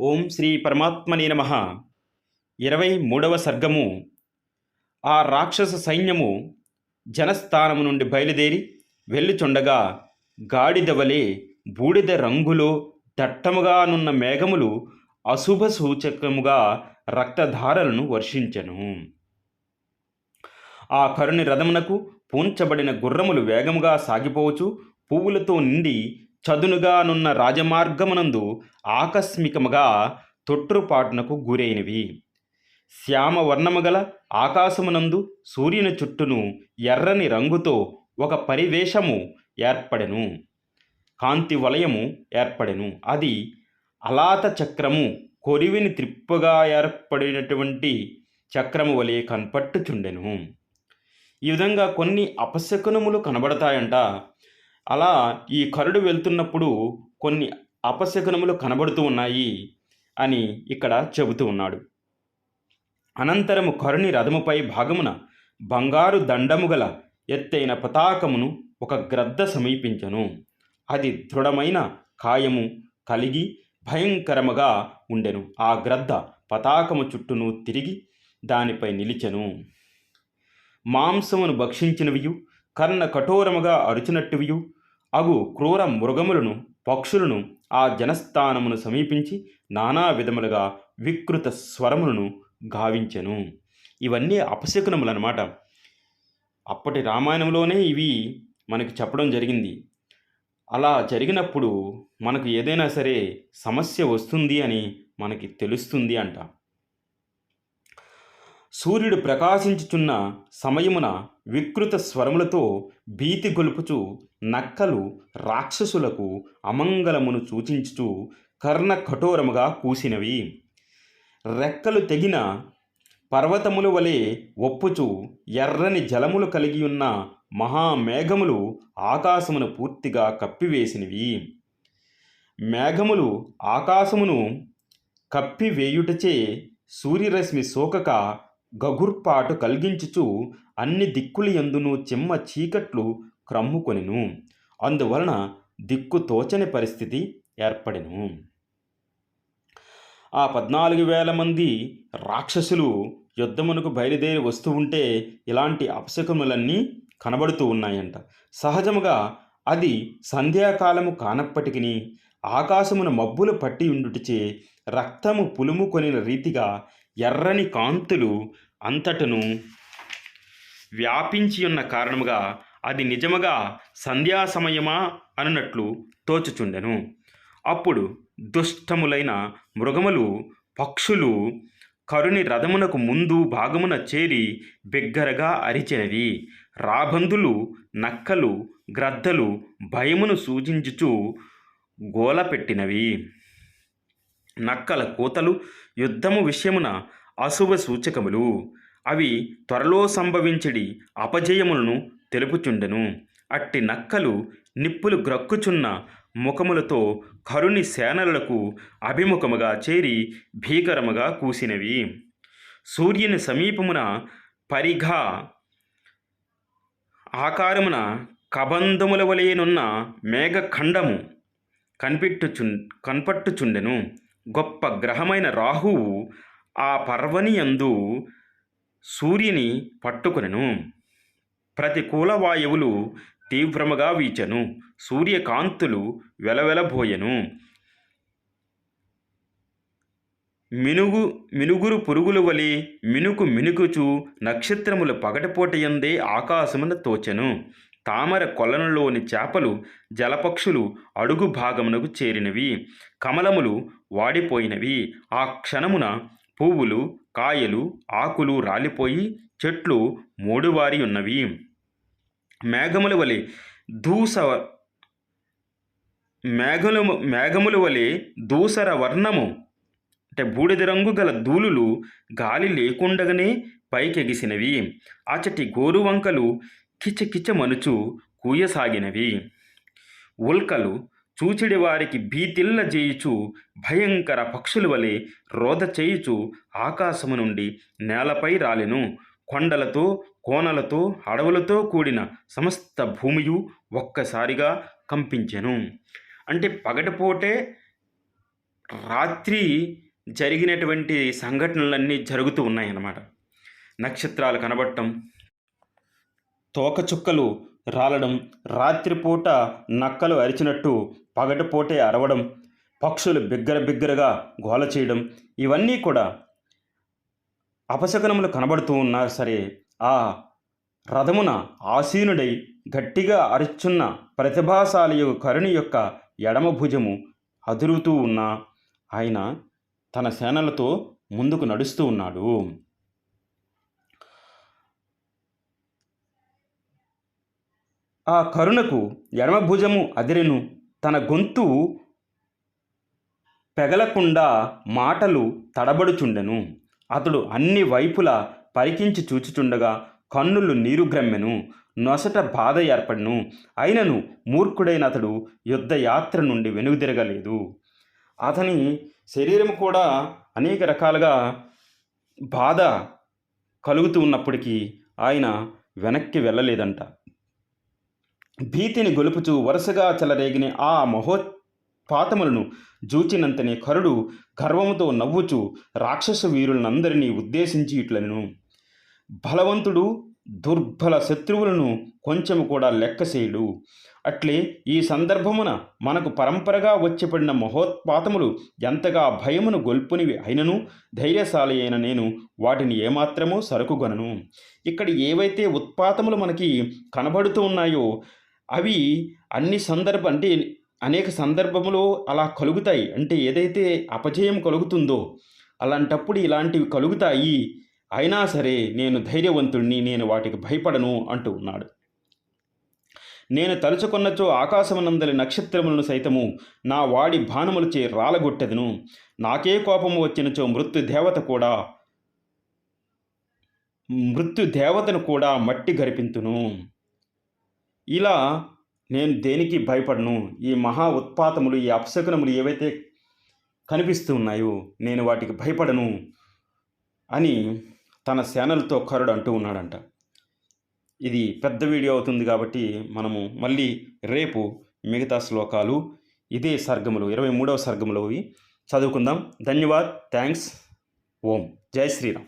ఓం శ్రీ పరమాత్మనే నమ. ఇరవై మూడవ సర్గము. ఆ రాక్షస సైన్యము జనస్థానము నుండి బయలుదేరి వెళ్ళుచుండగా గాడిదవలే బూడిద రంగులో దట్టముగానున్న మేఘములు అశుభ సూచకముగా రక్తధారలను వర్షించెను. ఆ కరుని రథమునకు పూంచబడిన గుర్రములు వేగముగా సాగిపోవచ్చు పువ్వులతో నిండి చదునుగానున్న రాజమార్గమునందు ఆకస్మికముగా తొట్టుపాటునకు గురైనవి. శ్యామవర్ణముగల ఆకాశమునందు సూర్యుని చుట్టూను ఎర్రని రంగుతో ఒక పరివేషము ఏర్పడెను. కాంతి వలయము ఏర్పడెను. అది అలాత చక్రము కొరివిని త్రిప్పుగా ఏర్పడినటువంటి చక్రము వలె కనపట్టుచుండెను. ఈ విధంగా కొన్ని అపశకునములు కనబడతాయంట. అలా ఈ కరుడు వెళ్తున్నప్పుడు కొన్ని అపశకునములు కనబడుతూ ఉన్నాయి అని ఇక్కడ చెబుతూ ఉన్నాడు. అనంతరము కరుని రథముపై భాగమున బంగారు దండము గల ఎత్తైన పతాకమును ఒక గ్రద్ద సమీపించను. అది దృఢమైన కాయము కలిగి భయంకరముగా ఉండెను. ఆ గ్రద్ద పతాకము చుట్టూను తిరిగి దానిపై నిలిచెను. మాంసమును భక్షించినవియు కర్ణ కఠోరముగా అరుచినట్టువియు. అగు క్రూర మృగములను పక్షులను ఆ జనస్థానమును సమీపించి నానా విధములుగా వికృత స్వరములను గావించెను. ఇవన్నీ అపశకునములు అన్నమాట అప్పటి రామాయణంలోనే ఇవి మనకి చెప్పడం జరిగింది. అలా జరిగినప్పుడు మనకు ఏదైనా సరే సమస్య వస్తుంది అని మనకి తెలుస్తుంది అంట. సూర్యుడు ప్రకాశించుచున్న సమయమున వికృత స్వరములతో భీతి గొలుపుచు నక్కలు రాక్షసులకు అమంగళమును సూచించుచు కర్ణ కఠోరముగా కూసినవి రెక్కలు తెగిన పర్వతముల వలె ఒప్పుచు ఎర్రని జలములు కలిగి ఉన్న మహామేఘములు ఆకాశమును పూర్తిగా కప్పివేసినవి. మేఘములు ఆకాశమును కప్పివేయుటచే సూర్యరశ్మి సోకక గగుర్పాటు కలిగించుచు అన్ని దిక్కులు ఎందును చిమ్మ చీకట్లు క్రమ్ముకొనెను. అందువలన దిక్కు తోచని పరిస్థితి ఏర్పడెను. ఆ పద్నాలుగు వేల మంది రాక్షసులు యుద్ధమునకు బయలుదేరి వస్తూ ఉంటే ఇలాంటి అపశకములన్నీ కనబడుతూ ఉన్నాయంట. సహజముగా అది సంధ్యాకాలము కానప్పటికీ ఆకాశమున మబ్బులు పట్టి ఉండుటిచే రక్తము పులుము కొనిన రీతిగా ఎర్రని కాంతులు అంతటను వ్యాపించి ఉన్న కారణముగా అది నిజముగా సంధ్యా సమయమా అన్నట్లు తోచుచుండెను. అప్పుడు దుష్టములైన మృగములు పక్షులు కరుని రథమునకు ముందు భాగమున చేరి బిగ్గరగా అరిచినవి. రాబందులు నక్కలు గ్రద్దలు భయమును సూచించుచు గోల పెట్టినవి. నక్కల కూతలు యుద్ధము విషయమున అశుభ సూచకములు. అవి త్వరలో సంభవించడి అపజయములను తెలుపుచుండెను. అట్టి నక్కలు నిప్పులు గ్రక్కుచున్న ముఖములతో కరుని సేనలకు అభిముఖముగా చేరి భీకరముగా కూసినవి. సూర్యుని సమీపమున పరిఘా ఆకారమున కబంధముల వలెనున్న మేఘఖండము కనిపెట్టుచు కనపట్టుచుండెను. గొప్ప గ్రహమైన రాహువు ఆ పర్వని యందు సూర్యుని పట్టుకొనెను. ప్రతికూల వాయువులు తీవ్రముగా వీచెను. సూర్యకాంతులు వెలవెలబోయెను. మినుగు మినుగురు పురుగుల వలె మినుకు మినుకుచు నక్షత్రములు పగటిపోటయందే ఆకాశమున తోచెను. తామర కొలనులోని చేపలు జలపక్షులు అడుగు భాగమునకు చేరినవి. కమలములు వాడిపోయినవి. ఆ క్షణమున పువ్వులు కాయలు ఆకులు రాలిపోయి చెట్లు మూడువారి ఉన్నవి. మేఘముల వలె దూస మేఘలు మేఘముల వలె దూసర వర్ణము అంటే బూడిద రంగు గల ధూళులు గాలి లేకుండగానే పైకెగిసినవి. అచటి గోరువంకలు కిచకిచమనుచు కూయసాగినవి. ఉల్కలు చూచిడి వారికి భీతిల్ల చేయుచు భయంకర పక్షుల వలె రోధ చేయుచు ఆకాశము నుండి నేలపై రాలెను. కొండలతో కోనలతో అడవులతో కూడిన సమస్త భూమియు ఒక్కసారిగా కంపించెను. అంటే పగటిపోటే రాత్రి జరిగినటువంటి సంఘటనలన్నీ జరుగుతూ ఉన్నాయన్నమాట. నక్షత్రాలు కనబడటం తోకచుక్కలు రాలడం రాత్రిపూట నక్కలు అరిచినట్టు పగటిపూటే అరవడం పక్షులు బిగ్గర బిగ్గరగా గోల చేయడం ఇవన్నీ కూడా అపశకనములు కనబడుతూ ఉన్నా సరే ఆ రథమున ఆసీనుడై గట్టిగా అరుచున్న ప్రతిభాశాలి కరుణి యొక్క ఎడమ భుజము అదురుతూ ఉన్న ఆయన తన సేనలతో ముందుకు నడుస్తూ ఉన్నాడు. ఆ కరుణకు ఎడమభుజము అదిరెను. తన గొంతు పెగలకుండా మాటలు తడబడుచుండెను. అతడు అన్ని వైపులా పరికించి చూచుచుండగా కన్నులు నీరు గ్రమ్మెను నొసట బాధ ఏర్పడను. అయినను మూర్ఖుడైన అతడు యుద్ధయాత్ర నుండి వెనుదిరగలేదు. అతని శరీరం కూడా అనేక రకాలుగా బాధ కలుగుతూ ఉన్నప్పటికీ ఆయన వెనక్కి వెళ్ళలేదంట. భీతిని గొలుపుచు వరుసగా చెలరేగిన ఆ మహోత్పాతములను జూచినంతనే కరుడు గర్వముతో నవ్వుచు రాక్షస వీరులనందరినీ ఉద్దేశించి ఇట్లను బలవంతుడు దుర్బల శత్రువులను కొంచెము కూడా లెక్కసేయుడు. అట్లే ఈ సందర్భమున మనకు పరంపరగా వచ్చిపడిన మహోత్పాతములు ఎంతగా భయమును గొల్పునివి అయినను ధైర్యశాలి అయిన నేను వాటిని ఏమాత్రమూ సరుకుగొనను. ఇక్కడ ఏవైతే ఉత్పాతములు మనకి కనబడుతూ ఉన్నాయో అవి అన్ని సందర్భ అంటే అనేక సందర్భములో అలా కలుగుతాయి. అంటే ఏదైతే అపజయం కలుగుతుందో అలాంటప్పుడు ఇలాంటివి కలుగుతాయి. అయినా సరే నేను ధైర్యవంతుణ్ణి నేను వాటికి భయపడను అంటూ ఉన్నాడు. నేను తలుచుకున్నచో ఆకాశమనందలి నక్షత్రములను సైతము నా వాడి బాణములచే రాలగొట్టెదను. నాకే కోపము వచ్చినచో మృత్యు దేవత కూడా మృత్యు దేవతను కూడా మట్టి గరిపింతును. ఇలా నేను దేనికి భయపడను? ఈ మహా ఉత్పాతములు ఈ అపశకునములు ఏవైతే కనిపిస్తూ ఉన్నాయో నేను వాటికి భయపడను అని తన సేనలతో కరుడు అంటూ ఉన్నాడంట. ఇది పెద్ద వీడియో అవుతుంది కాబట్టి మనము మళ్ళీ రేపు మిగతా శ్లోకాలు ఇదే సర్గములు ఇరవై మూడవ సర్గములు చదువుకుందాం. ధన్యవాద్. థ్యాంక్స్. ఓం. జై శ్రీరామ్.